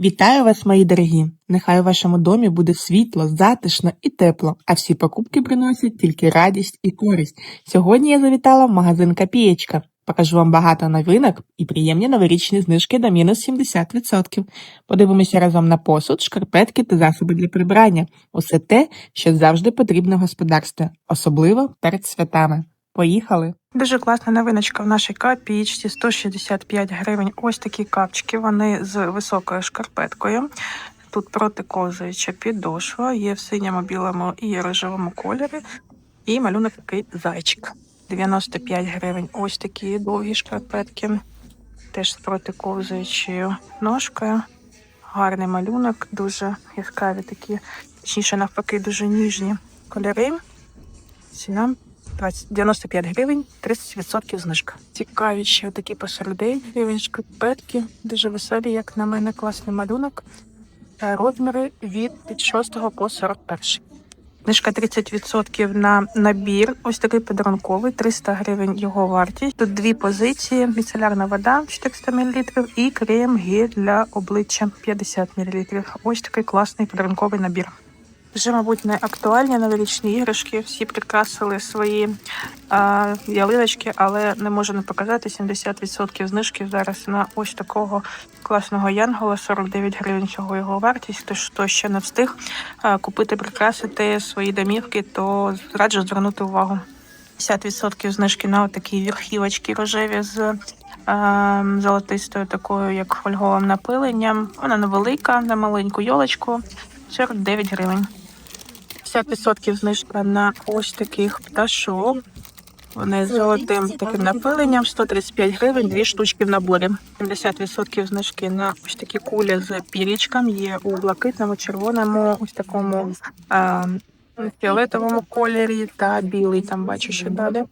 Вітаю вас, мої дорогі! Нехай у вашому домі буде світло, затишно і тепло, а всі покупки приносять тільки радість і користь. Сьогодні я завітала в магазин Копієчка. Покажу вам багато новинок і приємні новорічні знижки до мінус 70%. Подивимося разом на посуд, шкарпетки та засоби для прибирання. Усе те, що завжди потрібно господарству, особливо перед святами. Поїхали! Дуже класна новиночка в нашій копійці 165 гривень. Ось такі капчики. Вони з високою шкарпеткою. Тут протиковзуюча підошва, є в синьому, білому і рожевому кольорі. І малюнок такий зайчик. 95 гривень. Ось такі довгі шкарпетки. Теж з протиковзуючою ножкою. Гарний малюнок, дуже яскраві такі, точніше, навпаки, дуже ніжні кольори. Ціна 20 95 гривень, 30% знижка. Цікаві ще такі посередині гривень шкарпетки. Дуже веселі, як на мене, класний малюнок. Розміри від 6 по 41. Знижка 30% на набір. Ось такий подарунковий, 300 гривень його вартість. Тут дві позиції: міцелярна вода 400 мл і крем гель для обличчя 50 мл. Ось такий класний подарунковий набір. Вже, мабуть, не актуальні новорічні іграшки. Всі прикрасили свої а, ялиночки, але не можу не показати 70% знижки зараз на ось такого класного янгола. 49 гривень всього його вартість. Тож хто ще не встиг а, купити, прикрасити свої домівки, то раджу звернути увагу. 50% знижки на такі верхівочки рожеві з а, золотистою такою, як фольговим напиленням. Вона невелика, на маленьку йолочку. 49 гривень. 50% знижка на ось таких пташок. Вони з золотим таким напиленням, 135 гривень, дві штучки в наборі. 70% знижки на ось такі кулі з пірічком. Є у блакитному, червоному, ось такому а, фіолетовому кольорі та білий. Там бачу, що далі.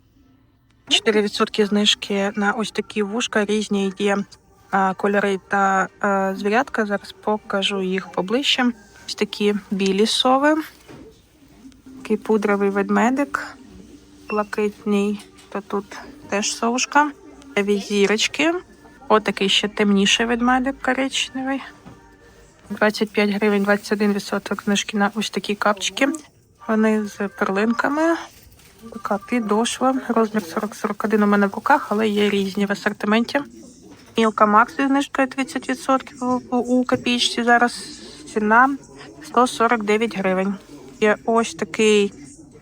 4% знижки на ось такі вушка. Різні є а, кольори та а, звірятка. Зараз покажу їх поближче. Ось такі білі сови. Такий пудровий ведмедик, блакитний, то тут теж совушка. Візірочки. Отакий ще темніший ведмедик коричневий. 25 гривень, 21% знижки на ось такі капчики. Вони з перлинками. Така підошва. Розмір 40-41 у мене в руках, але є різні в асортименті. Мілка Макс зі знижкою 30% у- у копійці. Зараз ціна 149 гривень. Є ось такий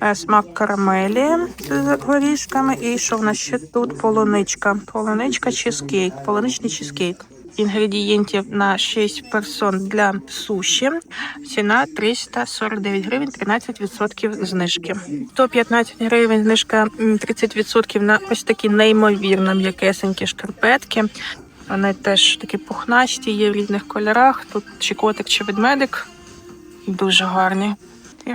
е, смак карамелі з горішками. І що в нас ще тут полуничка? Полуничка чизкейк, полуничний чизкейк. Інгредієнтів на 6 персон для суші. Ціна 349 гривень, 13% знижки. 115 гривень знижка 30% на ось такі неймовірно м'якесенькі шкарпетки. Вони теж такі пухнасті, є в різних кольорах. Тут чи котик, чи ведмедик. Дуже гарні.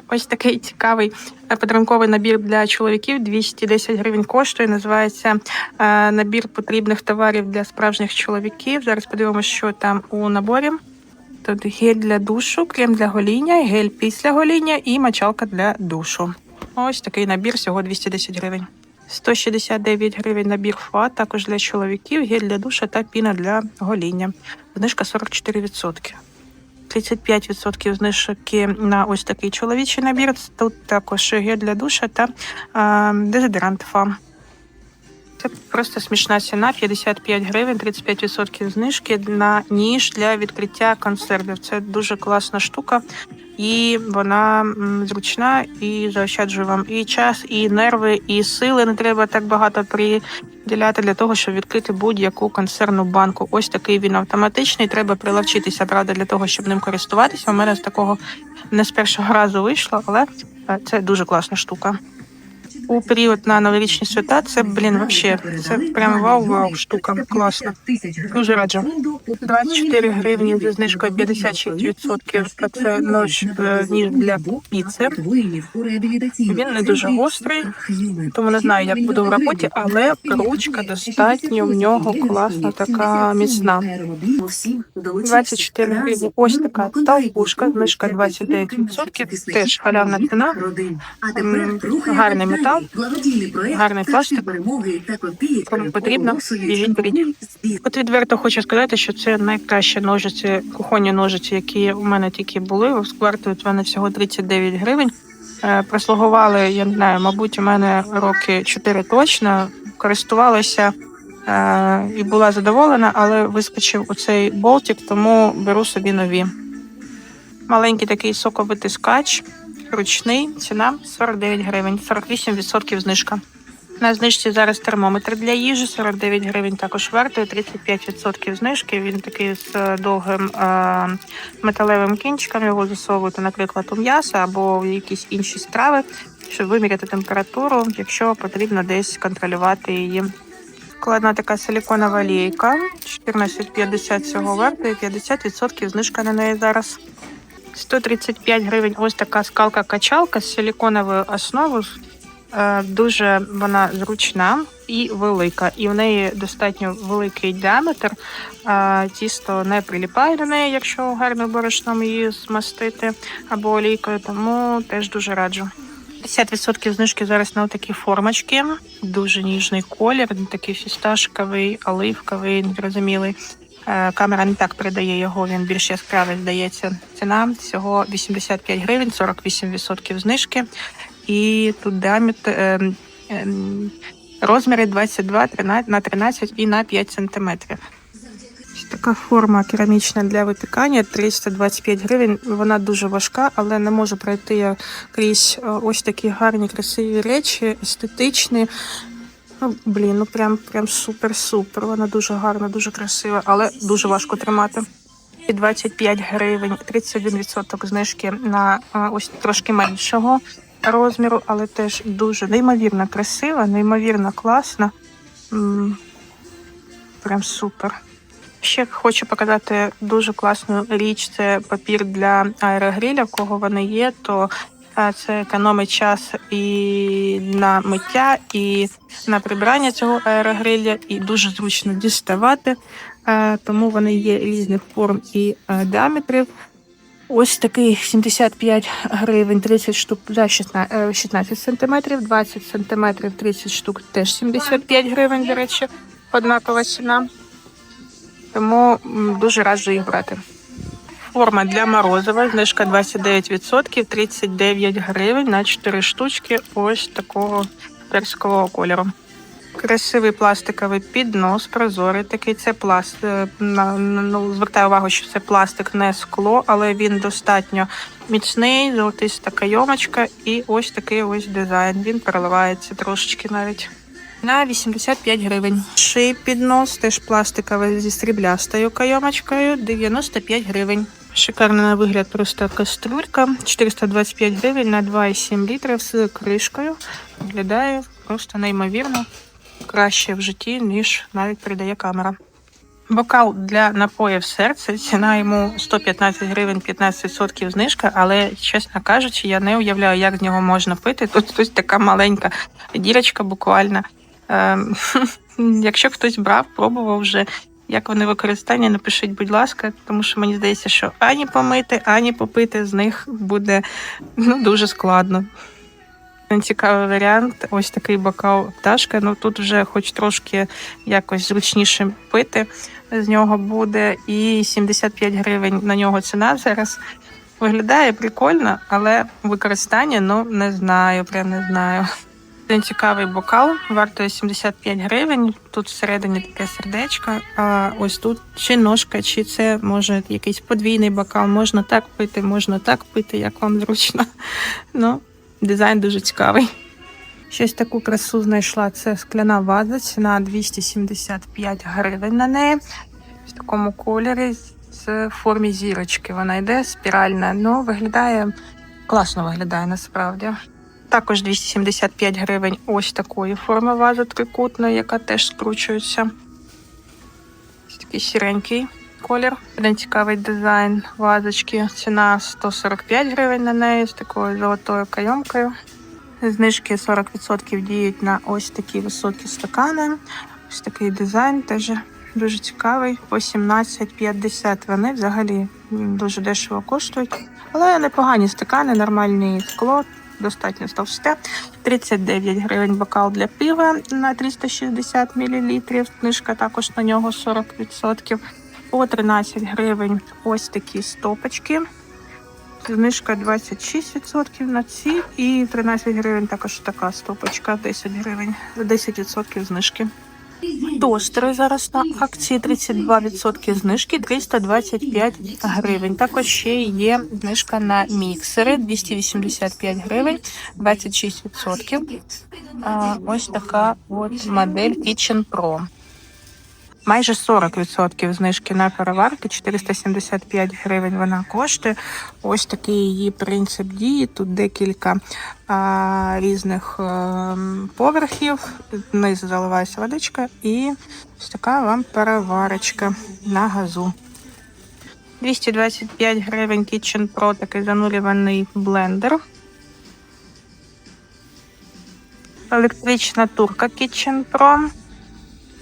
Ось такий цікавий е, подарунковий набір для чоловіків. 210 гривень коштує. Називається е, набір потрібних товарів для справжніх чоловіків. Зараз подивимося, що там у наборі. Тут гель для душу, крем для гоління, гель після гоління і мочалка для душу. Ось такий набір, всього 210 гривень. 169 гривень набір фа, також для чоловіків, гель для душа та піна для гоління. Знижка 44%. 35% знижки на ось такий чоловічий набір. Тут також гель для душа та а, дезодорант фа. Це просто смішна ціна, 55 гривень, 35% знижки на ніж для відкриття консервів. Це дуже класна штука, і вона зручна і заощаджує вам і час, і нерви, і сили. Не треба так багато приділяти для того, щоб відкрити будь-яку консервну банку. Ось такий він автоматичний. Треба прилавчитися, правда, для того, щоб ним користуватися. У мене з такого не з першого разу вийшло, але е, це дуже класна штука у період на новорічні свята це, блін, вообще, це прям вау-вау штука. Класно. Дуже раджу. 24 гривні зі знижкою 56%. Це нож е, ніж для піци. Він не дуже гострий, тому не знаю, як буду в роботі, але ручка достатньо в нього класна, така міцна. 24 гривні. Ось така толкушка, знижка 29%. Теж халявна ціна. Гарний метал. Метал. Гарний пластик. Кому потрібно, біжіть, беріть. От відверто хочу сказати, що це найкращі ножиці, кухонні ножиці, які у мене тільки були. Вартують вони всього 39 гривень. Е, Прослугували, я не знаю, мабуть, у мене роки 4 точно. Користувалася е, і була задоволена, але вискочив оцей болтик, тому беру собі нові. Маленький такий соковитискач, ручний, ціна 49 гривень, 48% знижка. На знижці зараз термометр для їжі 49 гривень також вартує 35% знижки. Він такий з е, довгим е, металевим кінчиком. Його засовувати, наприклад, у м'ясо або в якісь інші страви, щоб виміряти температуру, якщо потрібно десь контролювати її. Складна така силіконова лійка. 14,50 цього вартує, 50% знижка на неї зараз. 135 гривень. Ось така скалка-качалка з силіконовою основою. Е, Дуже вона зручна і велика, і в неї достатньо великий діаметр. Е, Тісто не приліпає до неї, якщо гарним борошном її змастити або олійкою, тому теж дуже раджу. 50% знижки зараз на такі формочки. Дуже ніжний колір, такий фісташковий, оливковий, незрозумілий. Е, Камера не так передає його, він більш яскравий, здається. Ціна всього 85 гривень, 48% знижки. І тут діаметр, е, е, розміри 22 13, на 13 і на 5 сантиметрів. Така форма керамічна для випікання 325 гривень. Вона дуже важка, але не можу пройти я крізь е, ось такі гарні, красиві речі, естетичні. Блін, ну прям прям супер-супер. Вона дуже гарна, дуже красива, але дуже важко тримати. І 25 гривень, 31% знижки на ось трошки меншого розміру, але теж дуже неймовірно красива, неймовірно класна. Прям супер. Ще хочу показати дуже класну річ. Це папір для аерогриля. В кого вони є, то е, це економить час і на миття, і на прибирання цього аерогриля, і дуже зручно діставати. Тому вони є різних форм і діаметрів. Ось такий 75 гривень, 30 штук за 16, е, 16 сантиметрів, 20 сантиметрів, 30 штук теж 75 гривень, до речі, однакова ціна. Тому дуже раджу їх брати. Форма для морозива, знижка 29%, 39 гривень на 4 штучки ось такого перського кольору. Красивий пластиковий піднос, прозорий такий. Це пласт. е, Ну, звертаю увагу, що це пластик, не скло, але він достатньо міцний, золотиста кайомочка і ось такий ось дизайн. Він переливається трошечки навіть. На 85 гривень. Ший піднос, теж пластиковий зі сріблястою кайомочкою, 95 гривень. Шикарна на вигляд просто каструлька. 425 гривень на 2,7 літрів з кришкою. Виглядає просто неймовірно краще в житті, ніж навіть передає камера. Бокал для напоїв серце. Ціна йому 115 гривень, 15% знижка, але, чесно кажучи, я не уявляю, як з нього можна пити. Тут ось така маленька дірочка буквально. Ем, Якщо хтось брав, пробував вже, як вони використання, напишіть, будь ласка, тому що мені здається, що ані помити, ані попити з них буде ну, дуже складно. Цікавий варіант. Ось такий бокал пташка. Ну тут вже хоч трошки якось зручніше пити з нього буде. І 75 гривень на нього ціна зараз. Виглядає прикольно, але використання ну не знаю, прям не знаю. Цікавий бокал, вартує 75 гривень. Тут всередині таке сердечко. А ось тут чи ножка, чи це може якийсь подвійний бокал. Можна так пити, можна так пити, як вам зручно. Ну, дизайн дуже цікавий. Щось таку красу знайшла. Це скляна ваза, ціна 275 гривень на неї. В такому кольорі з формі зірочки. Вона йде спіральна. Ну, виглядає класно виглядає насправді. Також 275 гривень ось такої форми вази трикутної, яка теж скручується. Ось такий сіренький колір. Один цікавий дизайн вазочки. Ціна 145 гривень на неї з такою золотою кайомкою. Знижки 40% діють на ось такі високі стакани. Ось такий дизайн теж дуже цікавий. По 17,50 вони взагалі дуже дешево коштують. Але непогані стакани, нормальні скло, достатньо товсте. 39 гривень бокал для пива на 360 мл. Знижка також на нього 40%. По 13 гривень ось такі стопочки. Знижка 26% на ці і 13 гривень також така стопочка, 10 гривень, 10% знижки. Тостери зараз на акції 32% знижки 325 гривень. Також ще є знижка на міксери 285 гривень, 26%. А, ось така от модель Kitchen Pro. Майже 40% знижки на переварки, 475 гривень вона коштує. Ось такий її принцип дії. Тут декілька а, різних а, поверхів. Вниз заливається водичка і ось така вам переварочка на газу. 225 гривень Kitchen Pro, такий занурюваний блендер. Електрична турка Kitchen Pro.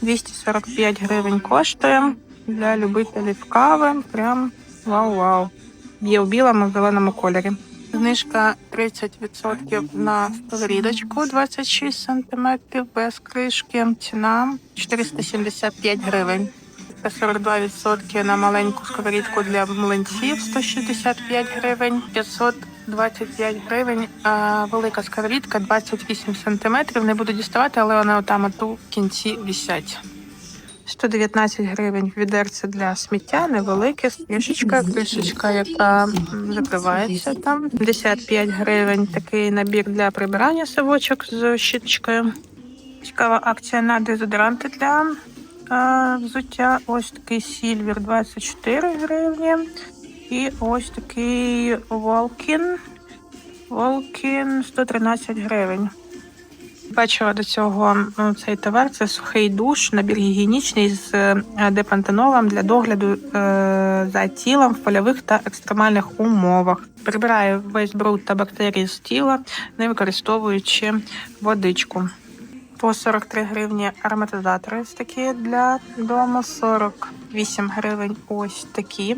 245 гривень коштує для любителів кави. Прям вау-вау. Є у білому зеленому кольорі. Знижка 30% на сковорідочку 26 см без кришки. Ціна 475 гривень. Та 42% на маленьку сковорідку для млинців 165 гривень, 525 гривень. А велика сковорідка 28 см. Не буду діставати, але вона отам оту в кінці висять. 119 гривень відерце для сміття, невелике, кришечка, кришечка, яка закривається там. 55 гривень такий набір для прибирання совочок з щіточкою. Цікава акція на дезодоранти для е, взуття. Ось такий сільвер 24 гривні. І ось такий Волкін. Волкін 113 гривень. Бачила до цього ну, цей товар. Це сухий душ, набір гігієнічний з е, депантенолом для догляду е, за тілом в польових та екстремальних умовах. Прибирає весь бруд та бактерії з тіла, не використовуючи водичку. По 43 гривні ароматизатори ось такі для дому, 48 гривень ось такі.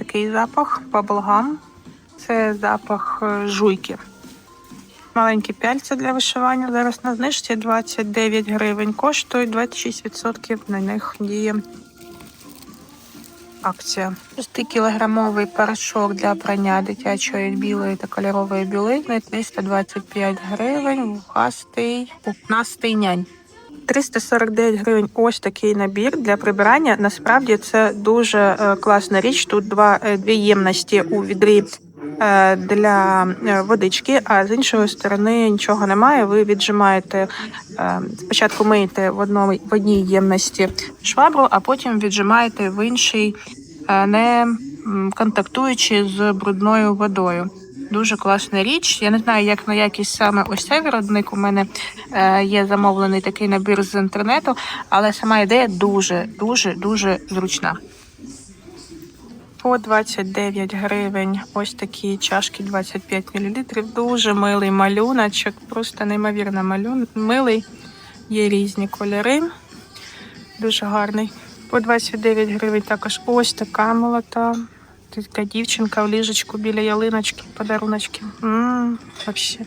Такий запах, баблгам. Це запах е, жуйки. Маленькі пяльця для вишивання зараз на знижці 29 гривень коштують, 26% на них діє акція. 6-кілограмовий порошок для прання дитячої білої та кольорової білизни 325 гривень, вухастий, пухнастий нянь. 349 гривень ось такий набір для прибирання. Насправді це дуже е, класна річ. Тут два, е, дві ємності у відрі е, для водички, а з іншої сторони нічого немає. Ви віджимаєте спочатку миєте в одному в одній ємності швабру, а потім віджимаєте в іншій, не контактуючи з брудною водою. Дуже класна річ. Я не знаю, як на якість саме ось цей виробник. У мене е, є замовлений такий набір з інтернету, але сама ідея дуже, дуже, дуже зручна. По 29 гривень ось такі чашки 25 мл. Дуже милий малюночок, просто неймовірно малюн... милий. Є різні кольори. Дуже гарний. По 29 гривень також ось така молота. Така дівчинка в ліжечку біля ялиночки, подаруночки. Ммм, вообще.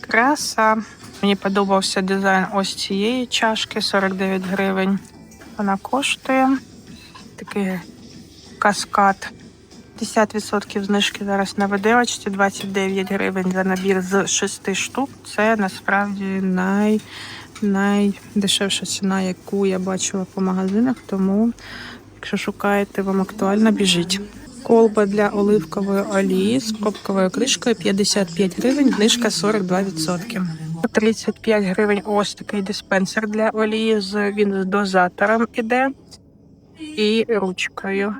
Краса. Мені подобався дизайн ось цієї чашки 49 гривень. Вона коштує. Такий каскад. 50% знижки зараз на виделочці, 29 гривень за набір з 6 штук. Це насправді най, найдешевша ціна, яку я бачила по магазинах. Тому, якщо шукаєте, вам актуально, біжіть. Колба для оливкової олії з пробковою кришкою 55 гривень, знижка 42%. 35 гривень ось такий диспенсер для олії. з Він з дозатором іде і ручкою.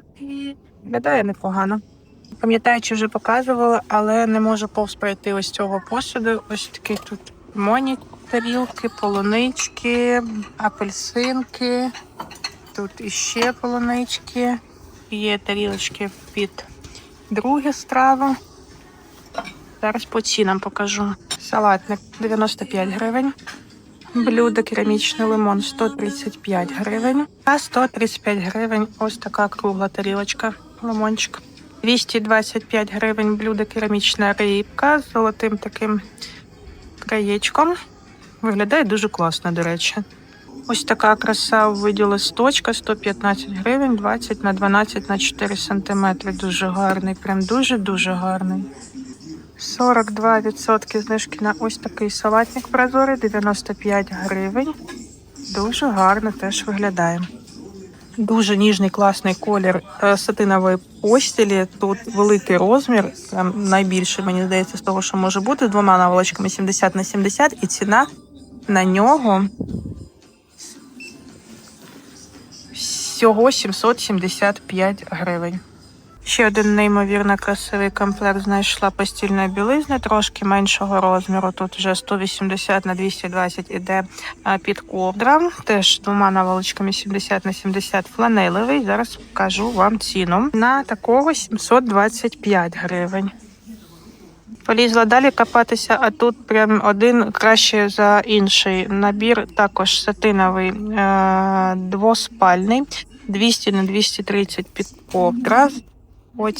Виглядає непогано. Пам'ятаю, чи вже показувала, але не можу повз пройти ось цього посуду. Ось такі тут моні тарілки, полунички, апельсинки. Тут іще полунички. Є тарілочки під другі страви. Зараз по цінам покажу. Салатник 95 гривень. Блюдо керамічний лимон 135 гривень. А 135 гривень ось така кругла тарілочка. Лимончик. 225 гривень блюдо керамічна рибка з золотим таким краєчком. Виглядає дуже класно, до речі. Ось така краса у виді листочка 115 гривень, 20 на 12 на 4 сантиметри. Дуже гарний, прям дуже-дуже гарний. 42% знижки на ось такий салатник прозорий, 95 гривень. Дуже гарно теж виглядає. Дуже ніжний класний колір е, сатинової постілі. Тут великий розмір, найбільший, мені здається, з того, що може бути, з двома наволочками 70 на 70, і ціна на нього всього 775 гривень. Ще один неймовірно красивий комплект знайшла постільної білизни, трошки меншого розміру. Тут вже 180 на 220 іде під ковдра. Теж двома наволочками 70 на 70 фланелевий. Зараз покажу вам ціну. На такого 725 гривень. Полізла далі копатися, а тут прям один краще за інший. Набір також сатиновий е- двоспальний, 200 на 230 під ковдра. По.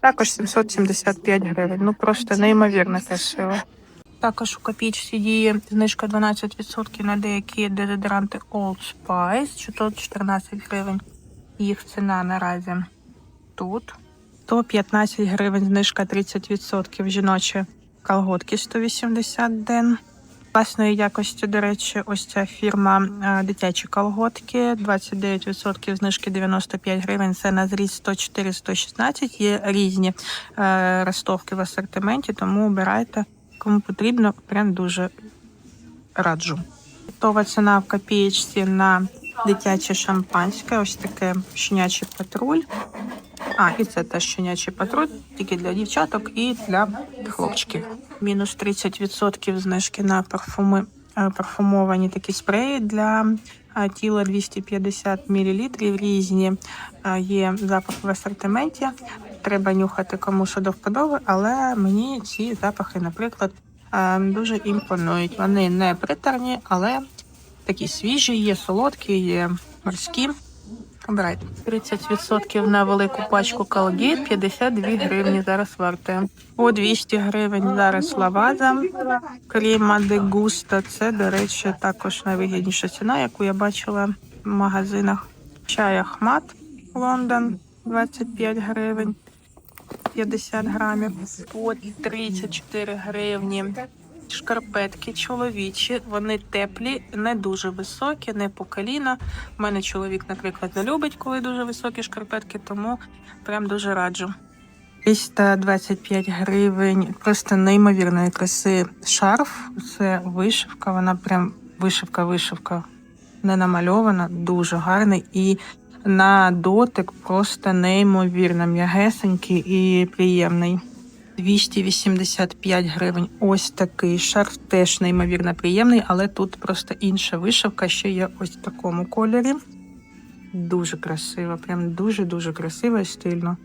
Також 775 гривень. Ну просто неймовірно красиво. Також у копійці діє знижка 12% на деякі дезодоранти Old Spice, що тут 14 гривень. Їх ціна наразі тут. 115 гривень, знижка 30%. Жіночі колготки 180 ден. Класної якості, до речі, ось ця фірма е, дитячі колготки, 29% знижки 95 гривень. Це на зріст 104-116. Є різні е, ростовки в асортименті, тому обирайте, кому потрібно, прям дуже раджу. Готова ціна в копієчці на дитяче шампанське, ось таке щенячий патруль. А, і це теж щенячий патруль, тільки для дівчаток і для хлопчиків. Мінус 30% знижки на парфуми, е, парфумовані такі спреї для е, тіла 250 мл. Різні е, є запахи в асортименті. Треба нюхати кому що до вподоби, але мені ці запахи, наприклад, дуже імпонують. Вони не приторні, але такі свіжі, є солодкі, є морські. Обирайте. 30% на велику пачку Colgate, 52 гривні зараз вартує. По 200 гривень зараз лаваза. Кріма де густа. Це, до речі, також найвигідніша ціна, яку я бачила в магазинах. Чай Ахмат Лондон 25 гривень. 50 грамів. По 34 гривні. Шкарпетки чоловічі, вони теплі, не дуже високі, не по коліна. У мене чоловік, наприклад, не любить, коли дуже високі шкарпетки, тому прям дуже раджу. 325 гривень, просто неймовірної краси шарф. Це вишивка, вона прям вишивка-вишивка не намальована, дуже гарний і на дотик просто неймовірно м'ягесенький і приємний. 285 гривень. Ось такий шарф, теж неймовірно приємний, але тут просто інша вишивка, ще є ось в такому кольорі. Дуже красиво, прям дуже-дуже красиво і стильно.